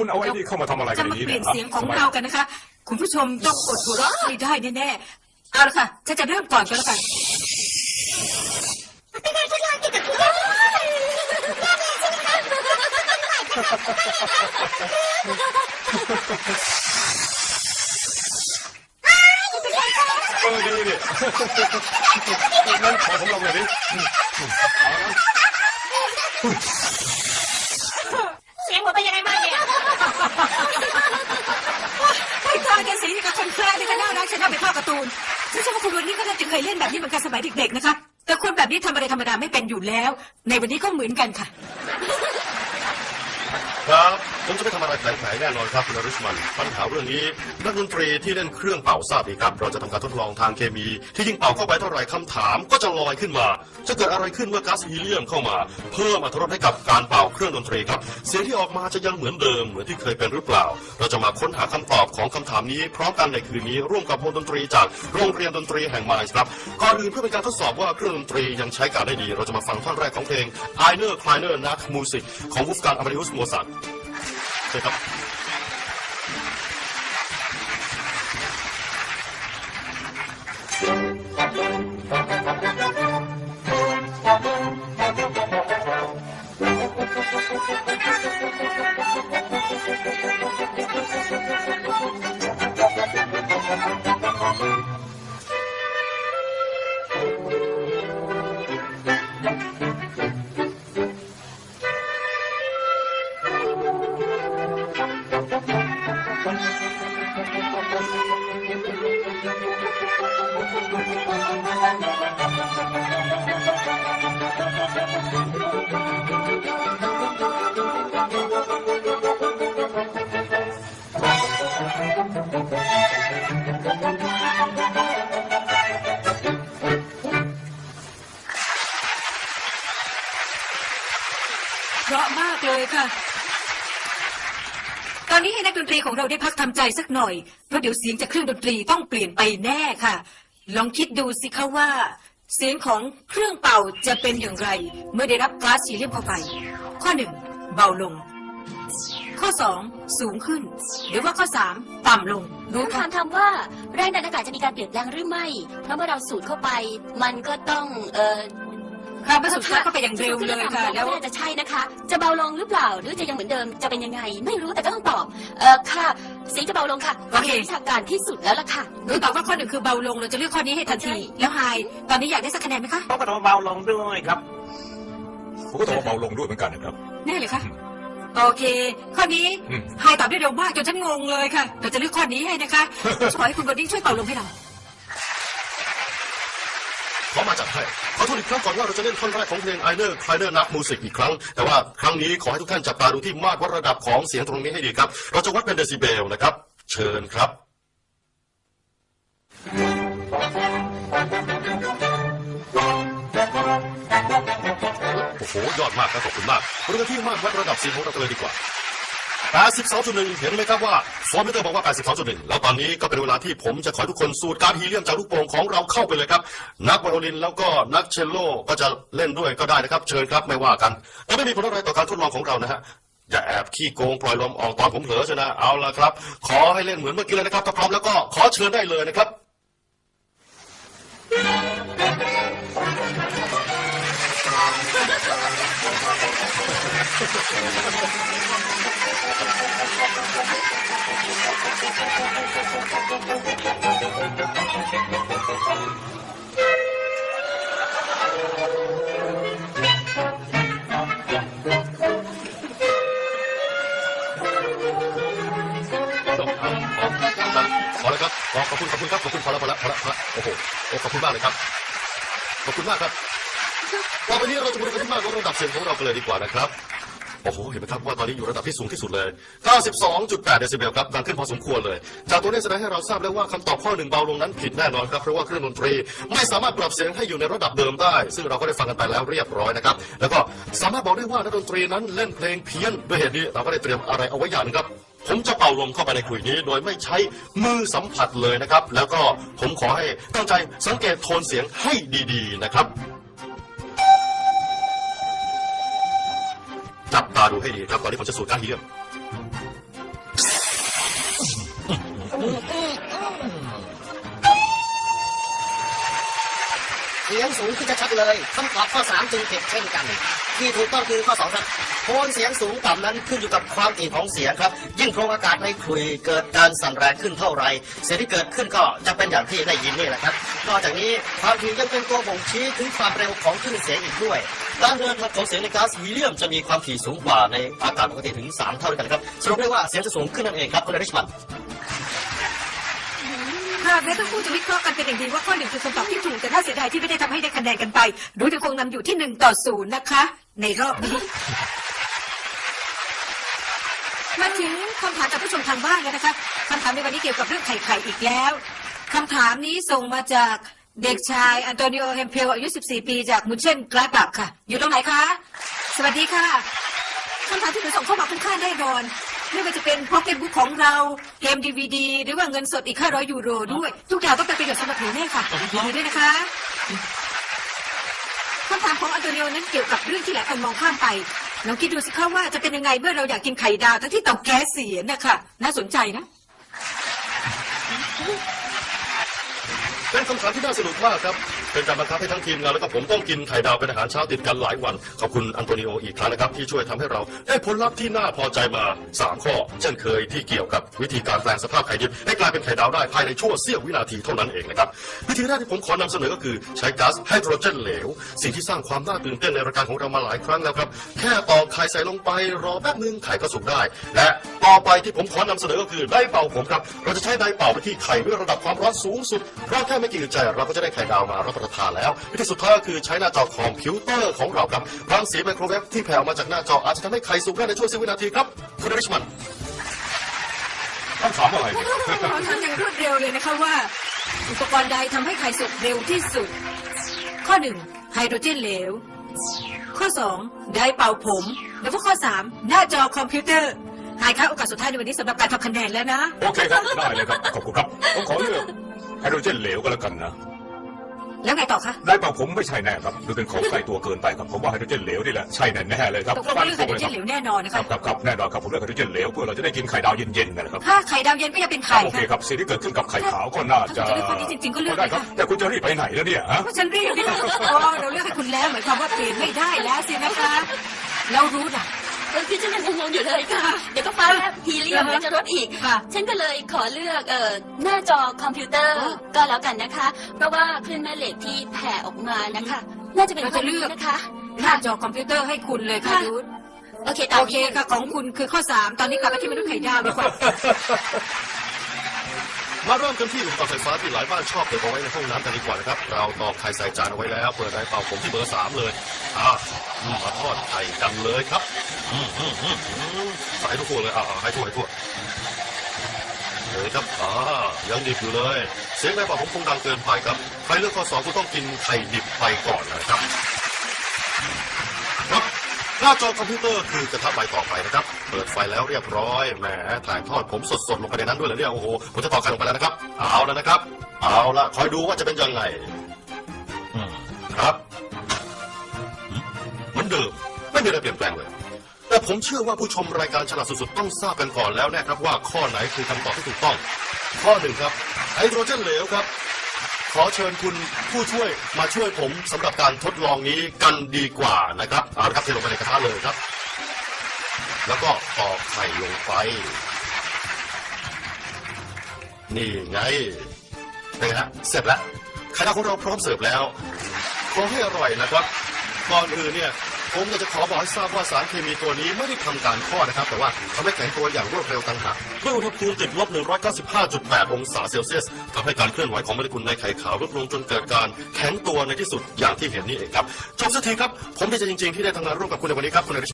คุณเอาไอ้นี่เข้ามาทำอะไรกัจะนในมานี้เปลี่ยนฮะเสียงของทำไมเรากันนะคะ คุณผู้ชมต้องอดหัวเราะไม่ได้แน่ๆเอาละค่ะฉันจะเริ่มก่อนก็แล้วกันเออนี่นี่นั่นขอผมลองหน่อยดิ เสียงผมเป็นยังไงบ้างเนี่ย ไอ้ตาแกสีนี่กับคนแคร์นี่ก็น่ากาการ์ตูนฉันเชื่อว่าคุณวันนี้ก็น่าจะเคยเล่นแบบนี้เหมือนกันสมัยเด็กๆนะคะ แต่คนแบบนี้ทำอะไรธรรมดาไม่เป็นอยู่แล้ว ในวันนี้ก็เหมือนกันค่ะ ครับผมจะไม่ทำอะไรแผลงๆแน่นอนครับคุณอริชมันปัญหาเรื่องนี้นักดนตรีที่เล่นเครื่องเป่าทราบดีครับ เราจะทำการทดลองทางเคมี ที่ยิ่งเป่าเข้าไปเท่าไหร่คำถามก็จะลอยขึ้นมา จะเกิดอะไรขึ้นเมื่อก๊าซฮีเลียมเข้ามา เพิ่มอรรถรสให้กับการเป่าเครื่องดนตรีครับ เสียงที่ออกมาจะยังเหมือนเดิมเหมือนที่เคยเป็นหรือเปล่า เราจะมาค้นหาคำตอบของคำถามนี้ พร้อมกันในคืนนี้ร่วมกับวงดนตรีจากโรงเรียนดนตรีแห่งมายครับก่อนอื่นเพื่อเป็นการทดสอบว่าเครื่องดนตรียังใช้การได้ดี เราจะมาฟังท่อนแรกของเพลง i n e r Kleiner Nach Musik ของวูฟการ์ a อ a ริอุสโมซา ร์ใเพราะมากเลยค่ะต อนนี้ให้นักดนตรีของเราได้พักทำใจสักหน่อย เพราะเดี๋ยวเสียงจากเครื่องดนตรีต้องเปลี่ยนไปแน่ค่ะ ลองคิดดูสิคะว่า เสียงของเครื่องเป่าจะเป็นอย่างไร เมื่อได้รับก๊าซฮีเลียมเข้าไป ข้อหนึ่งเบาลง ข้อสองสูงขึ้น หรือว่าข้อสามต่ำลงรู้ถาค่ะมคำว่าแรงดันอากาศจะมีการเปลี่ยนแปลงหรือไม่ เพราะเมื่อเราสูดเข้าไป มันก็ต้องเอ่อ ค่ะประสุดท้ายก็ไปอย่างเร็วเลยค่ะ แล้วน่าจะใช่นะคะ จะเบาลงหรือเปล่า หรือจะยังเหมือนเดิมจะเป็นยังไง ไม่รู้แต่ก็ต้องตอบ เอ่อค่ะเสียงจะเบาลงค่ะโอเค วิชาการที่สุดแล้วล่ะค่ะรู้ตอบว่าข้อหนึ่งคือเบาลงเราจะเลือกข้อนี้ให้ทันที แล้วไฮตอนนี้อยากได้สักคะแนนไหมคะต้องกระโดดเบาลงด้วยครับ ผมก็ต้องเบาลงด้วยเหมือนกันนะครับ แน่เลยค่ะ โอเค ข้อนี้อืม ไฮตอบได้เร็วมากจนฉันงงเลยค่ะ เราจะเลือกข้อนี้ให้นะคะ ขอให้คุณบอดี้ช่วยเป่าลมให้เรา ขอมาจัดให้ขอโทษอีกครั้งก่อนว่าเราจะเล่นท่อนแรกของเพลง i n e r Kleiner Nach Musik อีกครั้ง แต่ว่าครั้งนี้ขอให้ทุกท่านจับตาดูที่มาตรวัดระดับของเสียงตรงนี้ให้ดีครับ เราจะวัดเป็นเดซิเบลนะครับ เชิญครับ โอ้โห ยอดมากครับขอบคุณมากเราไปที่มาตรวัดระดับเสียงของเราเลยดีกว่า 82.1 เห็นไหมครับว่าฟอร์มิเตอร์บอกว่า 82.1 แล้วตอนนี้ก็เป็นเวลาที่ผมจะขอทุกคนสูดการฮีเลียมจากลูกโป่งของเราเข้าไปเลยครับ นักไวโอลินแล้วก็นักเชลโลก็จะเล่นด้วยก็ได้นะครับ เชิญครับไม่ว่ากันแต่ไม่มีผลอะไรต่อการทดลองของเรานะฮะอย่าแอบขี้โกงปล่อยลมออกตอนผมเผลอชนะเอาละครับ ขอให้เล่นเหมือนเมื่อกี้เลยนะครับถ้าพร้อมแล้วก็ขอเชิญได้เลยนะครับ จบครับขอบคุณครับขอบขอบคุณขอบคุณครับขอบคุณพอแล้วพอแล้วพอแล้วพอแล้วโอ้โหโอ้ขอบคุณมากเลยครับ ขอบคุณมากครับต่อไปนี้เราจะมาดูกันที่มาตรวัดระดับเสียงของเรากันเลยดีกว่านะครับ โอ้โห เห็นไหมครับว่าตอนนี้อยู่ระดับที่สูงที่สุดเลย 92.8 เดซิเบลครับดังขึ้นพอสมควรเลย จากตัวเลขแสดงให้เราทราบแล้วว่าคำตอบข้อหนึ่งเบาลงนั้นผิดแน่นอนครับ เพราะว่าเครื่องดนตรีไม่สามารถปรับเสียงให้อยู่ในระดับเดิมได้ ซึ่งเราก็ได้ฟังกันไปแล้วเรียบร้อยนะครับ แล้วก็สามารถบอกได้ว่านักดนตรีนั้นเล่นเพลงเพี้ยนด้วยเหตุนี้เราก็ได้เตรียมอะไรเอาไว้อย่างนึงครับผมจะเป่าลมเข้าไปในขลุยนี้ โดยไม่ใช้มือสัมผัสเลยนะครับ แล้วก็ผมขอให้ตั้งใจสังเกตโทนเสียงให้ดี ๆ นะครับ จับตาดูให้ดีครับตอนที่ผมจะสูดก้าซฮีเลียมเสียงสูงขึ้นชัดเลยคำตอบข้อสามจึงผิดเช่นกัน ที่ถูกต้องคือข้อสองครับโทนเสียงสูงต่ำนั้นขึ้นอยู่กับความถี่ของเสียงครับ ยิ่งโครงอากาศในขลุ่ยเกิดการสั่นแรงขึ้นเท่าไร เสียงที่เกิดขึ้นก็จะเป็นอย่างที่ได้ยินนี่แหละครับ นอกจากนี้ความถี่ยังเป็นตัวบ่งชี้ถึงความเร็วของคลื่นเสียงอีกด้วยการเดินทางของเสียงในก๊าซฮีเลียมจะมีความถี่สูงกว่าในอากาศปกติถึงสามเท่าด้วยกันครับสรุปได้ว่าเสียงจะสูงขึ้นนั่นเองครับคุณอริชมัน ค่ะแม้ทั้งคู่จะวิเคราะห์กันเป็นอย่างดีว่าข้อหนึ่งคือคำตอบที่ถูกแต่ถ้าเสียดายที่ไม่ได้ทำให้ได้คะแนนกันไปรู้จะคงนำอยู่ที่หนึ่งต่อศูนย์นะคะ ในรอบนี้ มาถึงคำถามจากผู้ชมทางบ้านแล้วนะคะคำถามในวันนี้เกี่ยวกับเรื่องไข่ไข่อีกแล้วคำถามนี้ส่งมาจากเด็กชายอันโตนิโอเฮมเพลอายุ 14 ปีจากมุนเช่นกลาบักค่ะ อยู่ตรงไหนคะ สวัสดีค่ะคำถามที่หนูส่งเข้ามาค่อนข้างแน่นอน ไม่ว่าจะเป็นพ็อกเก็ตบุ๊กของเราเกมดีวีดีหรือว่าเงินสดอีก 500 ยูโรด้วย ทุกอย่างต้องเป็นประโยชน์สำหรับหนูแน่ค่ะยินดีด้วยนะคะคำถามของอันโตนิโอนั้นเกี่ยวกับเรื่องที่หลายคนมองข้ามไปลองคิดดูสิคะว่าจะเป็นยังไงเมื่อเราอยากกินไข่ดาวทั้งที่เตาแก๊สเสียนะคะน่าสนใจนะ เป็นคำถามที่น่าสนุกมากครับ เป็นการบังคับให้ทั้งทีมงานแล้วก็ผมต้องกินไข่ดาวเป็นอาหารเช้าติดกันหลายวัน ขอบคุณอันโตนิโออีกครั้งนะครับที่ช่วยทำให้เราได้ผลลัพธ์ที่น่าพอใจมา 3 ข้อ เช่นเคยที่เกี่ยวกับวิธีการแปลงสภาพไข่ดิบให้กลายเป็นไข่ดาวได้ภายในชั่วเสี้ยววินาทีเท่านั้นเองนะครับวิธีแรกที่ผมขอนำเสนอก็คือใช้ก๊าซไฮโดรเจนเหลว สิ่งที่สร้างความน่าตื่นเต้นในรายการของเรามาหลายครั้งแล้วครับแค่ตอกไข่ใส่ลงไปรอแป๊บนึงไข่ก็สุกได้ และต่อไปที่ผมขอนำเสนอก็คือไดเป่าผมครับเราจะใช้ไดเป่าไปที่ไข่ด้วยระดับความร้อนสูงสุดเพราะแค่ไม่กี่ใจเราก็จะได้ไข่ดาวมารับประทานแล้ว วิธีสุดท้ายก็คือใช้หน้าจอคอมพิวเตอร์ของเราครับรังสีไมโครเวฟที่แผ่ออกมาจากหน้าจออาจจะทำให้ไข่สุกได้ในช่วงเสี้ยววินาทีครับคุณริชมันคำถามอะไรเนี่ยขอถามอย่างรวดเร็วเลยนะคะว่า อุปกรณ์ใดทำให้ไข่สุกเร็วที่สุด ข้อหนึ่งไฮโดรเจนเหลว ข้อสองไดร์เป่าผม แล้วก็ข้อสามหน้าจอคอมพิวเตอร์หายค่ะโอกาสสุดท้ายในวันนี้สำหรับการทำคะแนนแล้วนะ โอเคครับ ได้เลยครับ ขอบคุณครับ ผมขอเลือกไฮโดรเจนเหลวก็แล้วกันนะ แล้วไงต่อคะได้เปล่าผมไม่ใช่แน่ครับดูเป็นของใกล้ตัวเกินไปครับผมว่าไฮโดรเจนเหลวนี่แหละใช่แน่ๆเลยครับตกลงว่าเรื่องไฮโดรเจนเหลวแน่นอนนะครัคะบครับครับแน่นอนครับผมเลือกไฮโดรเจนเหลวเพื่อเราจะได้กินไข่ดาวเย็นๆกันนะครับถ้าไข่ดาวเย็นก็ยังเป็นครัไข่บโอเคค่ะ ครับสิ่งที่เกิดขึ้นกับไข่ขาวก็น่าจะถ้าคุณจะเลือกข้อนี้จริงๆก็เลือกได้ครับเลยค่ะ แต่คุณจะรีบไปไหนแล้วเนี่ยฮะ เพราะฉันรีบนี่ค่ะอ๋อเราเลือกให้คุณแล้วหมายความว่าเปลี่ยนไม่ได้แล้วสินะคะ เรารู้นะ เออคือฉันยังงงๆอยู่เลยค่ะ เดี๋ยวก็ฟ้าแลบฮีเลียมแล้วจะลดอีก ค่ะ ฉันก็เลยขอเลือกเอ่อหน้าจอคอมพิวเตอร์อ๋อก็แล้วกันนะคะ เพราะว่าคลื่นแม่เหล็กที่แผ่ออกมานะคะ น่าจะเป็นเราจะเลือกข้นี้นะคะหน้าจอคอมพิวเตอร์ให้คุณเลยค่ะค่ะยูทโอเคตามโอเคค่ะของคุณคือข้อสามตอนนี้กลับมาที่มนุษย์ไข่ดาวดีกว่า มาเริ่มกันที่อุปกรณ์ไฟฟ้าที่หลายบ้านชอบเก็บเอาไว้ในห้องน้ำกันดีกว่านะครับ เราตอกไข่ใส่จานเอาไว้แล้ว เปิดไดเป่าผมที่เบอร์สามเลยอ่ามาทอดไข่กันเลยครับอืมอืมอืมอืมใส่ให้ทั่วเลยอ่าให้ทั่วให้ทั่วเลยครับอ่ายังดิบอยู่เลย เสียงไดเป่าผมคงดังเกินไปครับ ใครเลือกข้อสองคุณต้องกินไข่ดิบไปก่อนนะครับ หน้าจอคอมพิวเตอร์คือกระทะใบต่อไปนะครับ เปิดไฟแล้วเรียบร้อยแหมถ่ายทอดผมสดๆลงไปในนั้นด้วยเหรอเนี่ยโอ้โหผมจะต่อไข่ลงไปแล้วนะครับ เอาแล้วนะครับ เอาละคอยดูว่าจะเป็นยังไงอืมครับมเหมือนเดิมไม่มีอะไรเปลี่ยนแปลงเลยแต่ผมเชื่อว่าผู้ชมรายการฉลาดสุดๆต้องทราบกันก่อนแล้วแน่ครับว่าข้อไหนคือคำตอบที่ถูกต้อง ข้อหนึ่งครับไฮโดรเจนเหลวครับ ขอเชิญคุณผู้ช่วยมาช่วยผมสำหรับการทดลองนี้กันดีกว่านะครับเอาละครับเทลงไปในกระทะเลยครับ แล้วก็ตอกไข่ลงไป นี่ไงเป็นไงฮะเสร็จแล้วไข่ดาวของเราพร้อมเสิร์ฟแล้วขอให้อร่อยนะครับก่อนอื่นเนี่ย ผมอยากจะขอบอกให้ทราบว่าสารเคมีตัวนี้ไม่ได้ทำการข้อดนะครับ แต่ว่าทำให้แข็งตัวอย่างรวดเร็วต่างหากด้วยอุณหภูมิติดลบ 195.8 องศาเซลเซียสทำให้การเคลื่อนไหวของโมเลกุลในไข่ขาวลดลงจนเกิดการแข็งตัวในที่สุดอย่างที่เห็นนี่เองครับจบสักทีครับผมดีใจจริงๆที่ได้ทำงานร่วมกับคุณในวันนี้ครับคุณ